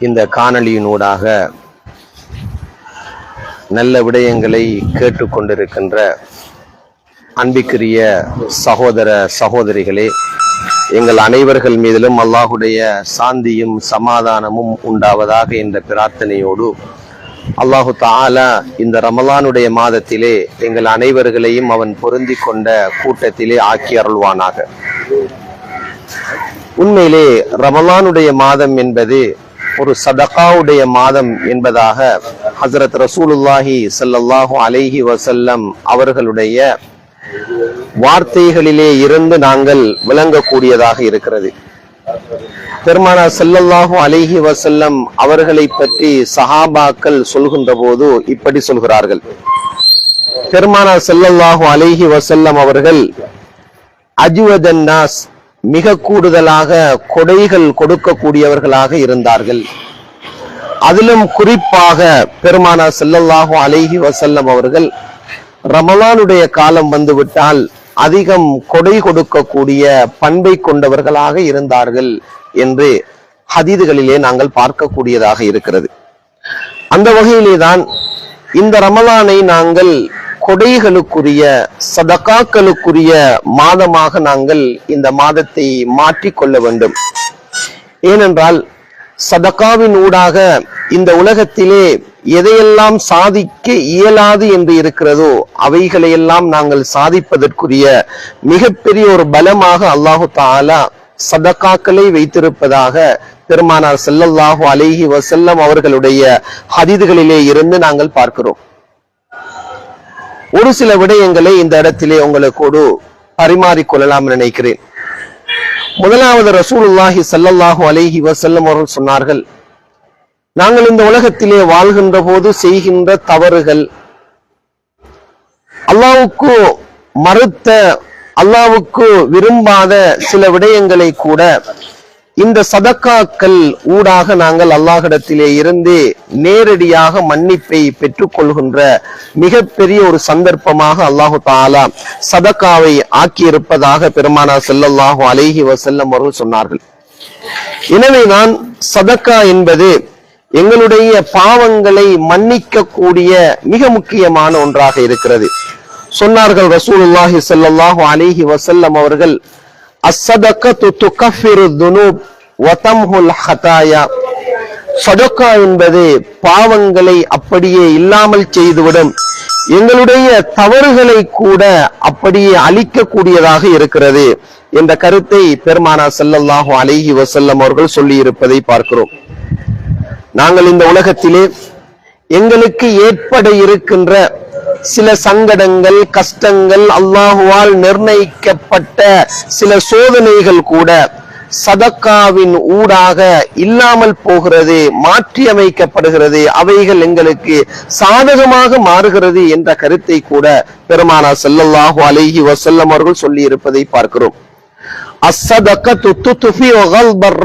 இந்த காணொளியினூடாக நல்ல விடயங்களை கேட்டுக்கொண்டிருக்கின்ற அன்பிக்குரிய சகோதர சகோதரிகளே எங்கள் அனைவர்கள் மீதிலும் அல்லாஹுடைய சாந்தியும் சமாதானமும் உண்டாவதாக என்ற பிரார்த்தனையோடு அல்லாஹு தாலா இந்த ரமலானுடைய மாதத்திலே எங்கள் அனைவர்களையும் அவன் பொருந்தி கொண்ட கூட்டத்திலே ஆக்கி அருள்வானாக. உண்மையிலே ரமலானுடைய மாதம் என்பது ஒரு சதகாவுடைய மாதம் என்பதாக ஹசரத் ரசூலுல்லாஹி ஸல்லல்லாஹு அலைஹி வசல்லம் அவர்களுடைய வார்த்தைகளிலே இருந்து நாங்கள் விளங்கக்கூடியதாக இருக்கிறது. பெருமானா செல்லல்லாஹு அலைஹி வசல்லம் அவர்களை பற்றி சஹாபாக்கள் சொல்கின்ற போது இப்படி சொல்கிறார்கள். பெருமானா செல்லல்லாஹு அலைஹி வசல்லம் அவர்கள் அஜுவதன் நாஸ் மிக கூடுதலாக கொடைகள் கொடுக்கக்கூடியவர்களாக இருந்தார்கள். அதிலும் குறிப்பாக பெருமானா ஸல்லல்லாஹு அலைஹி வசல்லம் அவர்கள் ரமலானுடைய காலம் வந்துவிட்டால் அதிகம் கொடை கொடுக்கக்கூடிய பண்பை கொண்டவர்களாக இருந்தார்கள் என்று ஹதீதுகளிலே நாங்கள் பார்க்கக்கூடியதாக இருக்கிறது. அந்த வகையிலே தான் இந்த ரமலானை நாங்கள் கொடைகளுக்குரிய சதகாக்களுக்குரிய மாதமாக நாங்கள் இந்த மாதத்தை மாற்றிக்கொள்ள வேண்டும். ஏனென்றால் சதகாவின் ஊடாக இந்த உலகத்திலே எதையெல்லாம் சாதிக்க இயலாது என்று இருக்கிறதோ அவைகளையெல்லாம் நாங்கள் சாதிப்பதற்குரிய மிகப்பெரிய ஒரு பலமாக அல்லாஹு தாலா சதகாக்களை வைத்திருப்பதாக பெருமானார் செல்லல்லாஹு அலைஹி வசல்லம் அவர்களுடைய ஹதிதுகளிலே இருந்து நாங்கள் பார்க்கிறோம். ஒரு சில விடயங்களை இந்த இடத்திலே உங்களுக்கோடு பரிமாறிக்கொள்ளலாம் நினைக்கிறேன். முதலாவது ரசூலுல்லாஹி சல்லல்லாஹு அலைஹி வசல்லம் அவர்கள் சொன்னார்கள் நாங்கள் இந்த உலகத்திலே வாழ்கின்ற போது செய்கின்ற தவறுகள் அல்லாவுக்கு மறுத்த அல்லாவுக்கு விரும்பாத சில விடயங்களை கூட இந்த சதக்காக்கள் ஊடாக நாங்கள் அல்லாஹிடத்திலே இருந்து நேரடியாக மன்னிப்பை பெற்றுக்கொள்கின்ற மிகப்பெரிய ஒரு சந்தர்ப்பமாக அல்லாஹு தாலா சதக்காவை ஆக்கியிருப்பதாக பெருமானா செல்லல்லாஹு அலைஹி வசல்லம் அவர்கள் சொன்னார்கள். எனவே நான் சதக்கா என்பது எங்களுடைய பாவங்களை மன்னிக்க கூடிய மிக முக்கியமான ஒன்றாக இருக்கிறது. சொன்னார்கள் ரசூலுல்லாஹி செல்லல்லாஹு அலிஹி வசல்லம் அவர்கள் அஸ்ஸதகத்து துக்கஃபிரு துனூப் வதம்ஹுல் ஹதாயா. சதக்கா என்பது பாவங்களை அப்படியே இல்லாமல் செய்துவிடும். எங்களுடைய தவறுகளை கூட அப்படியே அழிக்கக்கூடியதாக இருக்கிறது என்ற கருத்தை பெருமானா ஸல்லல்லாஹு அலைஹி வசல்லம் அவர்கள் சொல்லி இருப்பதை பார்க்கிறோம். நாங்கள் இந்த உலகத்திலே எங்களுக்கு ஏற்பட இருக்கின்ற சில சங்கடங்கள் கஷ்டங்கள் அல்லாஹுவால் நிர்ணயிக்கப்பட்ட சில சோதனைகள் கூட சதக்காவின் ஊடாக இல்லாமல் போகிறது மாற்றி அமைக்கப்படுகிறது. அவைகள் எங்களுக்கு சாதகமாக மாறுகிறது என்ற கருத்தை கூட பெருமானா செல்லல்லாஹு அலைஹி வசல்லம் அவர்கள் சொல்லி இருப்பதை பார்க்கிறோம். அசதக்க துத்ஃபி கல்பர்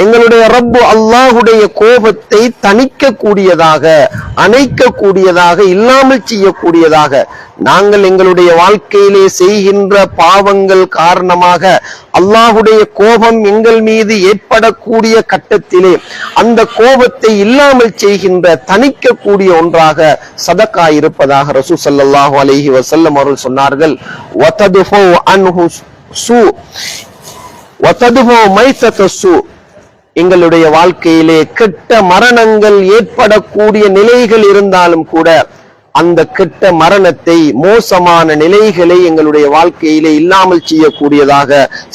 எங்களுடைய ரப்பு அல்லாஹுடைய கோபத்தை தணிக்க கூடியதாக அணைக்க கூடியதாக இல்லாமல் செய்யக்கூடியதாக நாங்கள் எங்களுடைய வாழ்க்கையிலே செய்கின்ற பாவங்கள் காரணமாக அல்லாஹுடைய கோபம் எங்கள் மீது ஏற்படக்கூடிய கட்டத்திலே அந்த கோபத்தை இல்லாமல் செய்கின்ற தணிக்கக்கூடிய ஒன்றாக சதக்கா இருப்பதாக ரசூ ஸல்லல்லாஹு அலஹி வசல்லம் அவர்கள் சொன்னார்கள். வததுஃபு அன்ஹு சு வததுஃபு மைத்தத சூ எங்களுடைய வாழ்க்கையிலே கெட்ட மரணங்கள் ஏற்படக்கூடிய நிலைகள் இருந்தாலும் கூட அந்த கெட்ட மரணத்தை மோசமான நிலைகளை எங்களுடைய வாழ்க்கையிலே இல்லாமல் செய்யக்கூடியதாக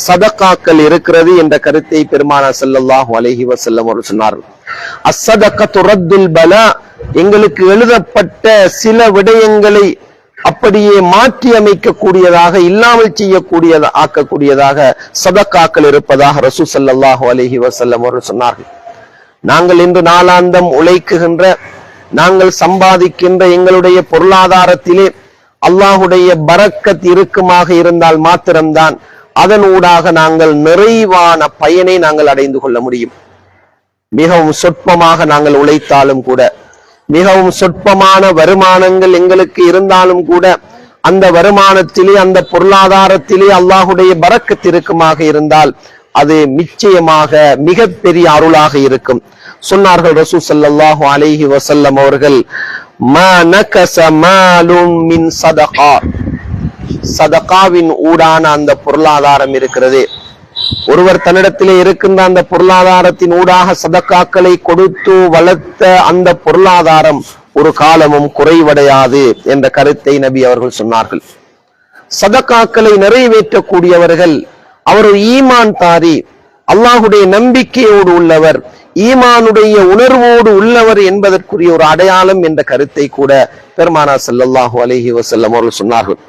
சதக்காக்கள் இருக்கிறது என்ற கருத்தை பெருமானா செல்லல்லாஹு அலஹி வசல்லம் அவர் சொன்னார்கள். அசதக்க துரத்துல் பல எங்களுக்கு எழுதப்பட்ட சில விடயங்களை அப்படியே மாற்றி அமைக்கக்கூடியதாக இல்லாமல் செய்யக்கூடியத ஆக்கக்கூடியதாக சதக்காக்கள் இருப்பதாக ரசூ சல்லாஹூ அலஹி வசல்லம் அவர்கள் சொன்னார்கள். நாங்கள் இன்று நாளாந்தம் உழைக்குகின்ற நாங்கள் சம்பாதிக்கின்ற எங்களுடைய பொருளாதாரத்திலே அல்லாஹுடைய பரக்கத் இறுக்கமாக இருந்தால் மாத்திரம்தான் அதன் ஊடாக நாங்கள் நிறைவான பயனை நாங்கள் அடைந்து கொள்ள முடியும். மிகவும் சொற்பமாக நாங்கள் உழைத்தாலும் கூட மிகவும் சொற்பமான வருமானங்கள் எங்களுக்கு இருந்தாலும் கூட அந்த வருமானத்திலே அந்த பொருளாதாரத்திலே அல்லாஹுடைய பரக்கத் இருக்குமாக இருந்தால் அது நிச்சயமாக மிகப்பெரிய அருளாக இருக்கும். சொன்னார்கள் ரசூ சல்லாஹு அலைஹி வசல்லம் அவர்கள் சதகா. சதகாவின் ஊடான அந்த பொருளாதாரம் இருக்கிறது. ஒருவர் தன்னிடத்திலே இருக்கின்ற அந்த பொருளாதாரத்தின் ஊடாக சதக்காக்களை கொடுத்து வளர்த்த அந்த பொருளாதாரம் ஒரு காலமும் குறைவடையாது என்ற கருத்தை நபி அவர்கள் சொன்னார்கள். சதக்காக்களை நிறைவேற்றக்கூடியவர்கள் அவர் ஒரு ஈமான் தாரி அல்லாஹுடைய நம்பிக்கையோடு உள்ளவர் ஈமானுடைய உணர்வோடு உள்ளவர் என்பதற்குரிய ஒரு அடையாளம் என்ற கருத்தை கூட பெருமானா செல்லல்லாஹு அலஹி வசல்லம் அவர்கள் சொன்னார்கள்.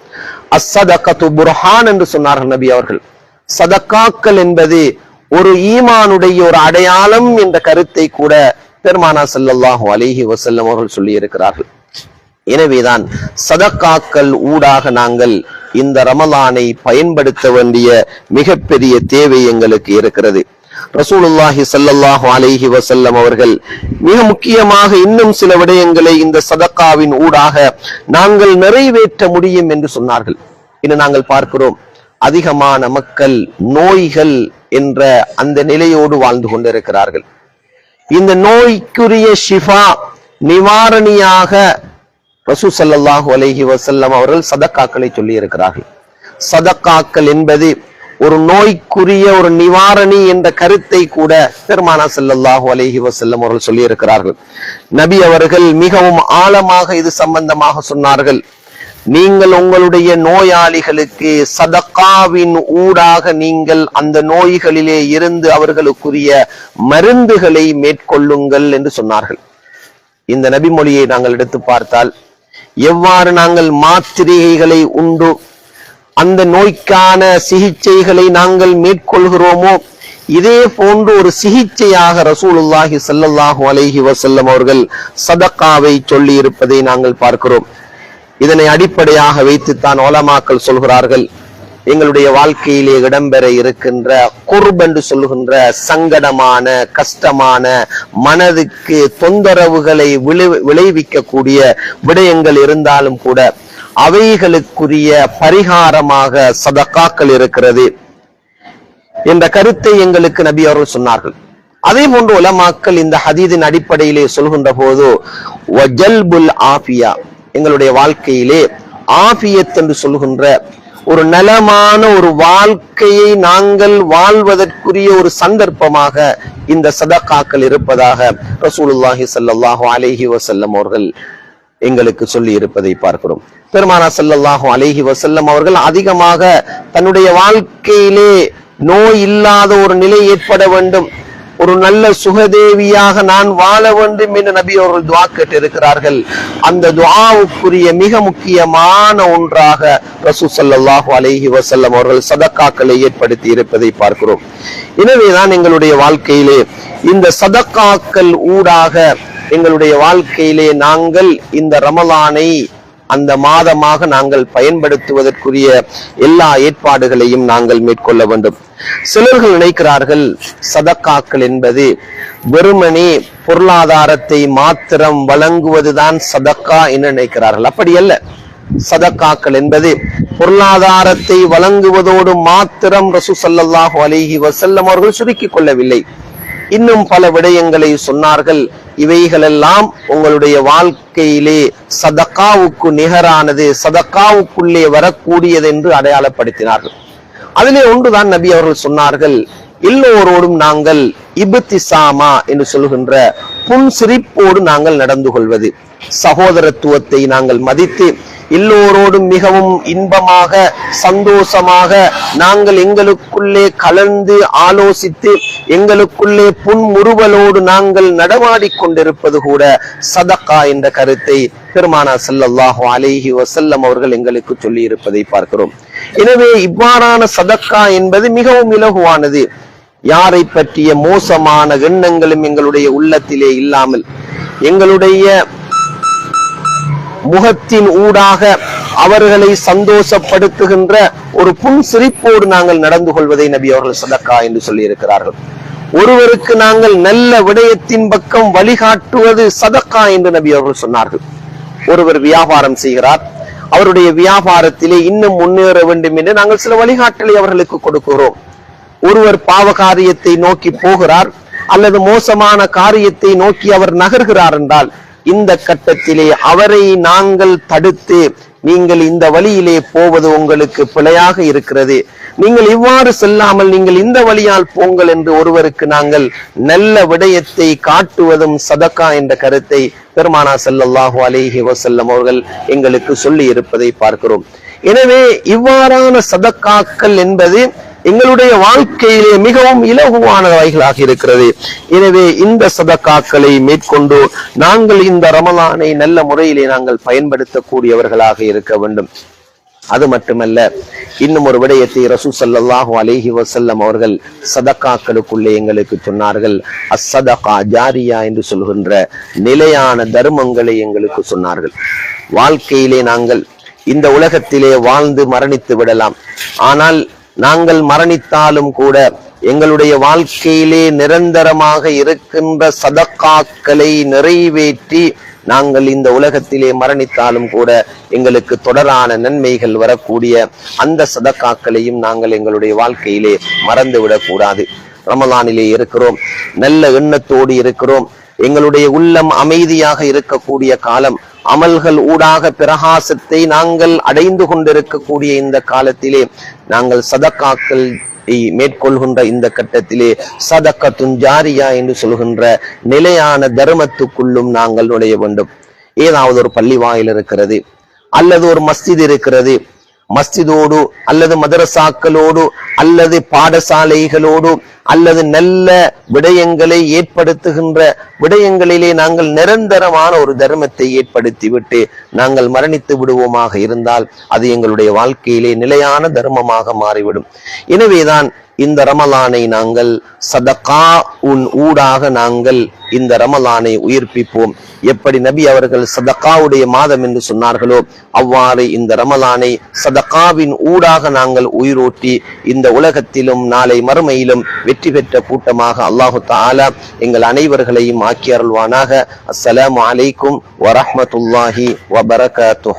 அஸ்ஸதகத்து புர்ஹான் என்று சொன்னார்கள் நபி அவர்கள். சதக்காக்கள் என்பது ஒரு ஈமானுடைய ஒரு அடையாளம் என்ற கருத்தை கூட பெருமானா ஸல்லல்லாஹு அலிஹி வசல்லம் அவர்கள் சொல்லி இருக்கிறார்கள் எனவேதான் சதக்காக்கள் ஊடாக நாங்கள் இந்த ரமலானை பயன்படுத்த வேண்டிய மிகப்பெரிய தேவை எங்களுக்கு இருக்கிறது. ரசூலுல்லாஹி சல்லல்லாஹு அலைஹி வசல்லம் அவர்கள் மிக முக்கியமாக இன்னும் சில விடயங்களை இந்த சதக்காவின் ஊடாக நாங்கள் நிறைவேற்ற முடியும் என்று சொன்னார்கள். இன்று நாங்கள் பார்க்கிறோம். அதிகமான மக்கள் நோய்கள் என்ற அந்த நிலையோடு வாழ்ந்து கொண்டிருக்கிறார்கள். இந்த நோய்க்குரிய ஷிஃபா நிவாரணியாக ரசூ சல்லாஹூ அலஹி வசல்லம் அவர்கள் சதக்காக்களை சொல்லி இருக்கிறார்கள் சதக்காக்கள் என்பது ஒரு நோய்க்குரிய ஒரு நிவாரணி என்ற கருத்தை கூட பெருமானா செல்லல்லாஹு அலஹி வசல்லம் அவர்கள் சொல்லி இருக்கிறார்கள் நபி அவர்கள் மிகவும் ஆழமாக இது சம்பந்தமாக சொன்னார்கள். நீங்கள் உங்களுடைய நோயாளிகளுக்கு சதக்காவின் ஊடாக நீங்கள் அந்த நோய்களிலே இருந்து அவர்களுக்குரிய மருந்துகளை மேற்கொள்ளுங்கள் என்று சொன்னார்கள். இந்த நபிமொழியை நாங்கள் எடுத்து பார்த்தால் எவ்வாறு நாங்கள் மாத்திரைகளை உண்டு அந்த நோய்க்கான சிகிச்சைகளை நாங்கள் மேற்கொள்கிறோமோ இதே போன்று ஒரு சிகிச்சையாக ரசூலுல்லாஹி சல்லல்லாஹு அலைஹி வசல்லம் அவர்கள் சதக்காவை சொல்லி இருப்பதை நாங்கள் பார்க்கிறோம். இதனை அடிப்படையாக வைத்துத்தான் ஓலமாக்கள் சொல்கிறார்கள் எங்களுடைய வாழ்க்கையிலே இடம்பெற இருக்கின்ற குர்ப் சொல்லுகின்ற சங்கடமான கஷ்டமான மனதுக்கு தொந்தரவுகளை விளை- விளைவிக்கக்கூடிய விடயங்கள் இருந்தாலும் கூட அவைகளுக்குரிய பரிகாரமாக சதக்காக்கள் இருக்கிறது என்ற கருத்தை எங்களுக்கு நபி அவர்கள் சொன்னார்கள். அதே போன்று உலமாக்கள் இந்த ஹதீதின் அடிப்படையிலே சொல்கின்ற போது ஆபியா எங்களுடைய வாழ்க்கையிலே ஆபியத் என்று சொல்கின்ற ஒரு நலமான ஒரு வாழ்க்கையை நாங்கள் வாழ்வதற்குரிய ஒரு சந்தர்ப்பமாக இந்த சதக்காக்கள் இருப்பதாக ரசூலுல்லாஹி சல்லாஹு அலைஹி வசல்லம் அவர்கள் எங்களுக்கு சொல்லி இருப்பதை பார்க்கிறோம். பெருமானா ஸல்லல்லாஹு அலைஹி வசல்லம் அவர்கள் அதிகமாக தன்னுடைய வாழ்க்கையிலே நோய் இல்லாத ஒரு நிலை ஏற்பட வேண்டும். ஒரு நல்ல சுகதேவியாக நான் வாழ வேண்டும் என்று நபி அவர்கள் துவா கேட்டிருக்கிறார்கள். அந்த துவாவுக்குரிய மிக முக்கியமான ஒன்றாக ரசூ ஸல்லல்லாஹு அலஹி வசல்லம் அவர்கள் சதக்காக்களை ஏற்படுத்தி இருப்பதை பார்க்கிறோம். எனவேதான் எங்களுடைய வாழ்க்கையிலே இந்த சதக்காக்கள் ஊடாக எங்களுடைய வாழ்க்கையிலே நாங்கள் இந்த ரமலானை அந்த மாதமாக நாங்கள் பயன்படுத்துவதற்குரிய எல்லா ஏற்பாடுகளையும் நாங்கள் மேற்கொள்ள வேண்டும். சிலர்கள் நினைக்கிறார்கள் சதக்காக்கள் என்பது வெறுமனே பொருளாதாரத்தை மாத்திரம் வழங்குவதுதான் சதக்கா என்று நினைக்கிறார்கள். அப்படி அல்ல. சதக்காக்கள் என்பது பொருளாதாரத்தை வழங்குவதோடு மாத்திரம் ரசூ ஸல்லல்லாஹு அலைஹி வஸல்லம் அவர்கள் சுருக்கிக் கொள்ளவில்லை. இன்னும் பல விடயங்களை சொன்னார்கள். இவைகளெல்லாம் உங்களுடைய வாழ்க்கையிலே சதக்காவுக்கு நிகரானது சதக்காவுக்குள்ளே வரக்கூடியது என்று அடையாளப்படுத்தினார்கள். அதிலே ஒன்றுதான் நபி அவர்கள் சொன்னார்கள் எல்லோரோடும் நாங்கள் இபுத்திசாமா என்று சொல்கின்ற புன்சிரிப்போடு நாங்கள் நடந்து கொள்வது. சகோதரத்துவத்தை நாங்கள் மதித்து எல்லோரோடும் மிகவும் இன்பமாக சந்தோஷமாக நாங்கள் எங்களுக்குள்ளே கலந்து ஆலோசித்து எங்களுக்குள்ளே புன்முறுவலோடு நாங்கள் நடமாடி கொண்டிருப்பது கூட சதக்கா என்ற கருத்தை பெருமானா ஸல்லல்லாஹு அலேஹி வசல்லம் அவர்கள் எங்களுக்கு சொல்லி இருப்பதை பார்க்கிறோம். எனவே இவ்வாறான சதக்கா என்பது மிகவும் இலகுவானது. யாரை பற்றிய மோசமான எண்ணங்களும் எங்களுடைய உள்ளத்திலே இல்லாமல் எங்களுடைய முகத்தின் ஊடாக அவர்களை சந்தோஷப்படுத்துகின்ற ஒரு புன் சிரிப்போடு நாங்கள் நடந்து கொள்வதை நபி அவர்கள் சதக்கா என்று சொல்லி இருக்கிறார்கள் ஒருவருக்கு நாங்கள் நல்ல விடயத்தின் பக்கம் வழிகாட்டுவது சதக்கா என்று நபி அவர்கள் சொன்னார்கள். ஒருவர் வியாபாரம் செய்கிறார். அவருடைய வியாபாரத்திலே இன்னும் முன்னேற வேண்டும் என்று நாங்கள் சில வழிகாட்டலை அவர்களுக்கு கொடுக்கிறோம். ஒருவர் பாவ காரியத்தை நோக்கி போகிறார் அல்லது மோசமான காரியத்தை நோக்கி அவர் நகர்கிறார் என்றால் இந்த கட்டத்திலே அவரை நாங்கள் தடுத்து நீங்கள் இந்த வழியிலே போவது உங்களுக்கு பிழையாக இருக்கிறது. நீங்கள் இவ்வாறு செல்லாமல் நீங்கள் இந்த வழியால் போங்கள் என்று ஒருவருக்கு நாங்கள் நல்ல விடயத்தை காட்டுவதும் சதக்கா என்ற கருத்தை பெருமானா செல்லல்லாஹு அலேஹி வசல்லம் அவர்கள் எங்களுக்கு சொல்லி இருப்பதை பார்க்கிறோம். எனவே இவ்வாறான சதக்காக்கள் என்பது எங்களுடைய வாழ்க்கையிலே மிகவும் இலகுவானவைகளாக இருக்கிறது. எனவே இந்த சதக்காக்களை மேற்கொண்டு நாங்கள் இந்த ரமலானை நல்ல முறையிலே நாங்கள் பயன்படுத்தக்கூடியவர்களாக இருக்க வேண்டும். அது மட்டுமல்ல இன்னும் ஒரு விடயத்தை ரசூ சல்லாஹு அலேஹி வசல்லம் அவர்கள் சதக்காக்களுக்குள்ளே எங்களுக்கு சொன்னார்கள். அசதகா ஜாரியா என்று சொல்கின்ற நிலையான தர்மங்களை எங்களுக்கு சொன்னார்கள். வாழ்க்கையிலே நாங்கள் இந்த உலகத்திலே வாழ்ந்து மரணித்து விடலாம். ஆனால் நாங்கள் மரணித்தாலும் கூட எங்களுடைய வாழ்க்கையிலே நிரந்தரமாக இருக்கின்ற சதக்காக்களை நிறைவேற்றி நாங்கள் இந்த உலகத்திலே மரணித்தாலும் கூட எங்களுக்கு தொடரான நன்மைகள் வரக்கூடிய அந்த சதக்காக்களையும் நாங்கள் எங்களுடைய வாழ்க்கையிலே மறந்து விடக்கூடாது ரமலானிலே இருக்கிறோம். நல்ல எண்ணத்தோடு இருக்கிறோம். எங்களுடைய உள்ளம் அமைதியாக இருக்கக்கூடிய காலம் அமல்கள் ஊடாக பிரகாசத்தை நாங்கள் அடைந்து கொண்டிருக்கக்கூடிய இந்த காலத்திலே நாங்கள் சதக்காக்கள் மேற்கொள்கின்ற இந்த கட்டத்திலே சதக்க ஜாரியா என்று சொல்கின்ற நிலையான தர்மத்துக்குள்ளும் நாங்கள் நுழைய வேண்டும். ஏதாவது ஒரு பள்ளி வாயில் இருக்கிறது அல்லது ஒரு மஸ்ஜித் இருக்கிறது மஸ்ஜிதோடு அல்லது மதரசாக்களோடு அல்லது பாடசாலைகளோடு அல்லது நல்ல விடயங்களை ஏற்படுத்துகின்ற விடயங்களிலே நாங்கள் நிரந்தரமான ஒரு தர்மத்தை ஏற்படுத்திவிட்டு நாங்கள் மரணித்து விடுவோமாக இருந்தால் அது எங்களுடைய வாழ்க்கையிலே நிலையான தர்மமாக மாறிவிடும். எனவேதான் இந்த ரமலானை நாங்கள் சதகா உன் ஊடாக நாங்கள் இந்த ரமலானை உயிர்ப்பிப்போம். எப்படி நபி அவர்கள் சதகாவுடைய மாதம் என்று சொன்னார்களோ அவ்வாறு இந்த ரமலானை சதகாவின் ஊடாக நாங்கள் உயிரோட்டி இந்த உலகத்திலும் நாளை மறுமையிலும் வெற்றி பெற்ற கூட்டமாக அல்லாஹு தாலா எங்கள் அனைவர்களையும் ஆக்கி அருள்வானாக. அஸ்ஸலாமு அலைக்கும் வரஹமத்துல்லாஹி வபரகாத்து